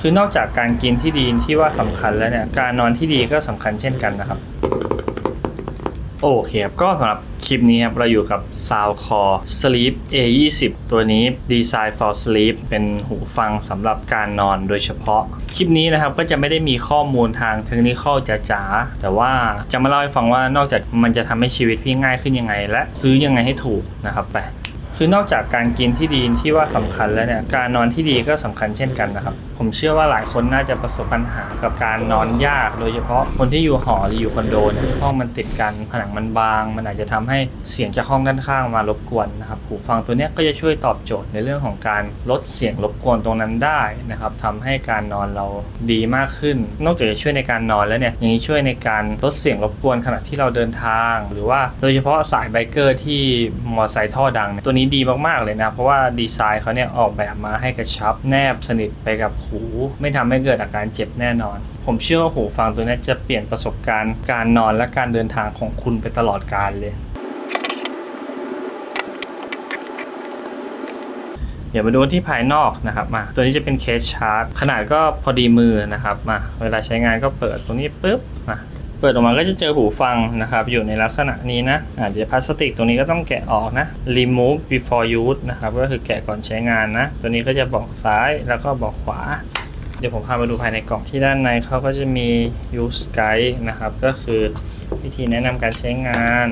คือนอกจากการกินที่ดีที่ว่าสำคัญแล้วเนี่ยการนอนที่ดีก็สำคัญเช่นกันนะครับโอเคครับก็สำหรับคลิปนี้ครับเราอยู่กับ Soundcore Sleep A20 ตัวนี้ Design for Sleep เป็นหูฟังสำหรับการนอนโดยเฉพาะ คลิปนี้นะครับก็จะไม่ได้มีข้อมูลทางเทคนิคจ๋าๆแต่ว่าจะมาเล่าให้ฟังว่านอกจากมันจะทำให้ชีวิตพี่ง่ายขึ้นยังไง และซื้อยังไงให้ถูกนะครับไป คือนอกจากการกินที่ดีที่ว่าสำคัญแล้วเนี่ยการนอนที่ดีก็สำคัญเช่นกันนะครับ ผมเชื่อว่าหลายคนน่าจะประสบปัญหากับการนอนยาก โดยเฉพาะคนที่อยู่หอหรืออยู่คอนโดเนี่ยห้องมันติดกันผนังมันบาง มันอาจจะทำให้เสียงจากห้องด้านข้างมารบกวนนะครับหูฟังตัวนี้ก็จะช่วยตอบโจทย์ในเรื่องของการลดเสียงรบกวนตรงนั้นได้นะครับทำให้การนอนเราดีมากขึ้น นอกจากจะช่วยในการนอนแล้วเนี่ยยังช่วยในการลดเสียงรบกวนขณะที่เราเดินทาง หรือว่าโดยเฉพาะสายไบเกอร์ที่มอเตอร์ไซค์ท่อดัง ตัวนี้ดีมากๆเลยนะ เพราะว่าดีไซน์เขาเนี่ยออกแบบมาให้กระชับแนบสนิทไปกับหู ไม่ทำให้เกิดอาการเจ็บแน่นอน ผมเชื่อว่าหูฟังตัวนี้จะเปลี่ยนประสบการณ์การนอนและการเดินทางของคุณไปตลอดกาลเลยเดี๋ยวมาดูที่ภายนอกนะครับมาตัวนี้จะเป็นเคสชาร์จขนาดก็พอดีมือนะครับมาเวลาใช้งานก็เปิดตรงนี้ปุ๊บมา เปิดออกมาก็จะเจอหูฟังนะครับ อยู่ในลักษณะนี้นะอาเดี๋ยวพลาสติกตรงนี้ก็ต้องแกะออกนะ remove before use นะครับ ก็คือแกะก่อนใช้งานนะ ตัวนี้ก็จะบอกซ้ายแล้วก็บอกขวา เดี๋ยวผมพามาดูภายในกล่องที่ด้านในเขาก็จะมี use guide นะครับ ก็คือวิธีแนะนำการใช้งาน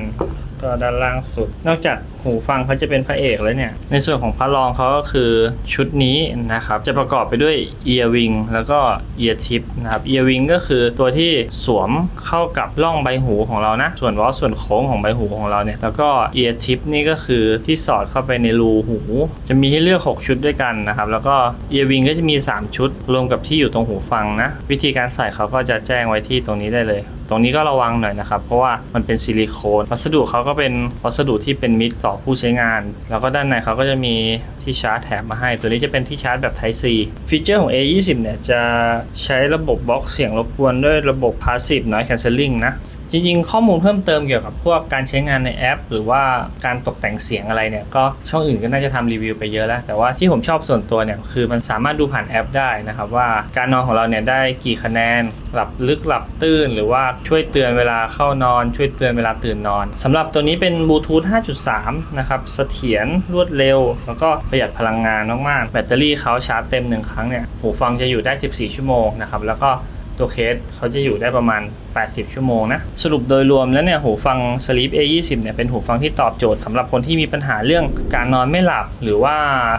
ก็ด้านล่างสุด นอกจากหูฟังเขาจะเป็นพระเอกแล้วเนี่ย ในส่วนของพระรองเขาก็คือชุดนี้นะครับ จะประกอบไปด้วย ear wing แล้วก็ ear tip นะครับ ear wing ก็คือตัวที่สวมเข้ากับร่องใบหูของเรานะ ส่วนว่าส่วนโค้งของใบหูของเราเนี่ย แล้วก็ ear tip นี่ก็คือที่สอดเข้าไปในรูหู จะมีให้เลือก 6 ชุดด้วยกันนะครับ แล้วก็ ear wing ก็จะมี 3 ชุด รวมกับที่อยู่ตรงหูฟังนะ วิธีการใส่เขาก็จะแจ้งไว้ที่ตรงนี้ได้เลย ตรงนี้ก็ระวังหน่อยนะครับ เพราะว่ามันเป็นซิลิโคน วัสดุเขาก็เป็นวัสดุที่เป็นมิตรต่อผู้ใช้งาน แล้วก็ด้านในเขาก็จะมีที่ชาร์จแถมมาให้ ตัวนี้จะเป็นที่ชาร์จแบบ Type C ฟีเจอร์ของ A20 เนี่ยจะใช้ระบบบล็อกเสียงรบกวนด้วยระบบ Passive Noise Cancelling นะ จริงๆ ข้อมูลเพิ่มเติมเกี่ยวกับพวกการใช้งานในแอป หรือว่าการตกแต่งเสียงอะไรเนี่ยก็ช่องอื่นก็น่าจะทำรีวิวไปเยอะแล้ว แต่ว่าที่ผมชอบส่วนตัวเนี่ยคือมันสามารถดูผ่านแอปได้นะครับว่าการนอนของเราเนี่ยได้กี่คะแนนหลับลึกหลับตื้นหรือว่าช่วยเตือนเวลาเข้านอน ช่วยเตือนเวลาตื่นนอนสำหรับตัวนี้เป็นบลูทูธ 5.3 นะครับเสถียรรวดเร็ว แล้วก็ประหยัดพลังงานมากๆแบตเตอรี่เขาชาร์จเต็มหนึ่งครั้งเนี่ยหูฟังจะอยู่ได้ 14 ชั่วโมงนะครับแล้วก็ ตัวเคสเขาจะอยู่ได้ประมาณ 80 ชั่วโมงนะ สรุปโดยรวมแล้วเนี่ยหูฟัง Sleep A20 เนี่ยเป็นหูฟังที่ตอบโจทย์สำหรับคนที่มีปัญหาเรื่องการนอนไม่หลับ หรือว่า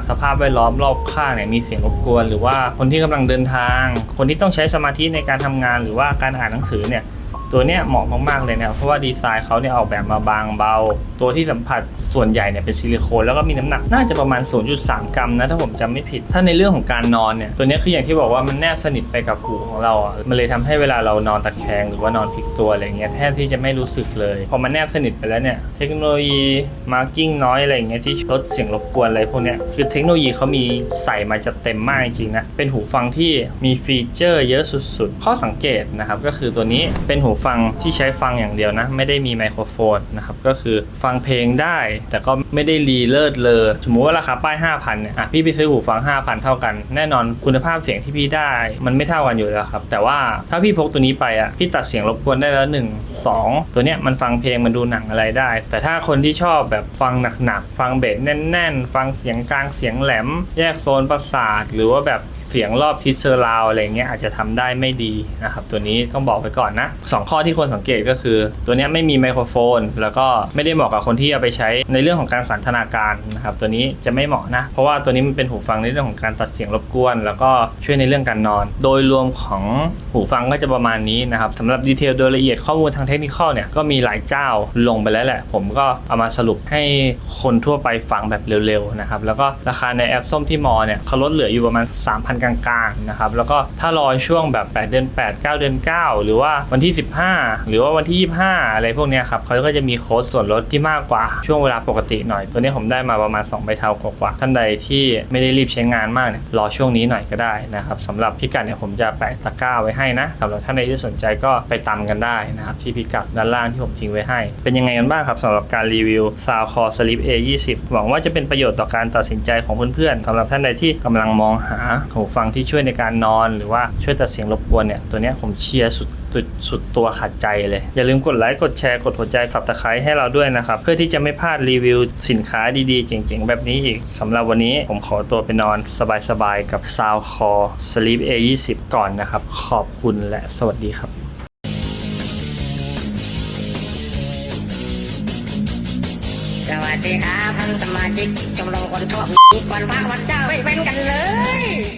สภาพแวดล้อมรอบข้างเนี่ยมีเสียงรบกวน หรือว่าคนที่กำลังเดินทาง คนที่ต้องใช้สมาธิในการทำงาน หรือว่าการอ่านหนังสือเนี่ย ตัวเนี้ยเหมาะมากๆเลยนะครับเพราะว่าดีไซน์เขาเนี่ยออกแบบมาบางเบา ตัวที่สัมผัสส่วนใหญ่เนี่ยเป็นซิลิโคนแล้วก็มีน้ำหนักน่าจะประมาณ 0.3 กรัมนะถ้าผมจำไม่ผิด ถ้าในเรื่องของการนอนเนี่ยตัวเนี้ยคืออย่างที่บอกว่ามันแนบสนิทไปกับหูของเราอะมันเลยทำให้เวลาเรานอนตะแคงหรือว่านอนพลิกตัวอะไรเงี้ยแทบที่จะไม่รู้สึกเลย พอมันแนบสนิทไปแล้วเนี่ยเทคโนโลยีมาร์กิ้งน้อยอะไรเงี้ยที่ลดเสียงรบกวนอะไรพวกเนี้ยคือเทคโนโลยีเขามีใส่มาจะเต็มมากจริงนะเป็นหูฟังที่มีฟีเจอร์เยอะสุด ๆ ข้อสังเกตนะครับก็คือตัวนี้เป็นหูฟังที่ใช้ฟังอย่างเดียวนะ ไม่ได้มีไมโครโฟนนะครับ ก็คือฟังเพลงได้ แต่ก็ไม่ได้รีเลิศเลอสมมุติว่าราคาป้าย 5,000เนี่ยอะพี่ไปซื้อหูฟัง 5,000 เท่ากัน แน่นอนคุณภาพเสียงที่พี่ได้ มันไม่เท่ากันอยู่แล้วครับ แต่ว่าถ้าพี่พกตัวนี้ไปอะพี่ตัดเสียงรบกวนได้แล้ว 1 2 ตัวเนี้ยมันฟังเพลงมันดูหนังอะไรได้ แต่ถ้าคนที่ชอบแบบฟังหนักๆฟังเบสแน่น ๆ ฟังเสียงกลางเสียงแหลม แยกโซนประสาท หรือว่าแบบเสียงรอบทิศเชอร์ราวอะไรเงี้ยอาจจะทำได้ไม่ดีนะครับตัวนี้ต้องบอกไปก่อนนะสองข้อที่ควรสังเกตก็คือ ตัวนี้ไม่มีไมโครโฟน แล้วก็ไม่ได้เหมาะกับคนที่เอาไปใช้ในเรื่องของการสันทนาการนะครับตัวนี้จะไม่เหมาะนะ เพราะว่าตัวนี้มันเป็นหูฟังในเรื่องของการตัดเสียงรบกวน แล้วก็ช่วยในเรื่องการนอน โดยรวมของหูฟังก็จะประมาณนี้นะครับสำหรับดีเทลโดยละเอียดข้อมูลทางเทคนิคเนี่ยก็มีหลายเจ้าลงไปแล้วแหละ ผมก็เอามาสรุปให้คนทั่วไปฟังแบบเร็วๆนะครับแล้วก็ราคาในแอปส้มที่มอเนี่ยเขาลดเหลืออยู่ประมาณ 3,000 กลางๆนะครับแล้วก็ถ้ารอช่วงแบบ 8 เดือน 8 9 เดือน 9 หรือว่าวันที่ 15หรือว่าวันที่ 25 อะไรพวกนี้ครับเขาก็จะมีโค้ดส่วนลดที่มากกว่าช่วงเวลาปกติหน่อย ตัวนี้ผมได้มาประมาณ2ใบเทากว่าๆท่านใดที่ไม่ได้รีบใช้งานมากเนี่ยรอช่วงนี้หน่อยก็ได้นะครับสำหรับพิกัดเนี่ยผมจะแปะตะกร้าไว้ให้นะสำหรับท่านใดที่สนใจก็ไปตามกันได้นะครับที่พิกัดด้านล่างที่ผมทิ้งไว้ให้ เป็นยังไงกันบ้างครับสำหรับการรีวิว Soundcore Sleep A20 หวังว่าจะเป็นประโยชน์ต่อการตัดสินใจของเพื่อนๆสำหรับท่านใดที่กำลังมองหาหูฟังที่ช่วยในการนอน หรือว่าช่วยตัดเสียงรบกวนเนี่ยตัวนี้ผมเชียร์สุด สุดสุดตัวขัดใจเลย อย่าลืมกดไลค์กดแชร์กดหัวใจสับตะไคร้ให้เราด้วยนะครับ เพื่อที่จะไม่พลาดรีวิวสินค้าดีๆ เจ๋งๆ แบบนี้อีกสำหรับวันนี้ผมขอตัวไปนอนสบายๆ กับ Soundcore Sleep A20 ก่อนนะครับ ขอบคุณและสวัสดีครับสวัสดีครับท่านสมาชิกชมรมคนชอบมีวันพระวันเจ้าไม่เป็นกันเลย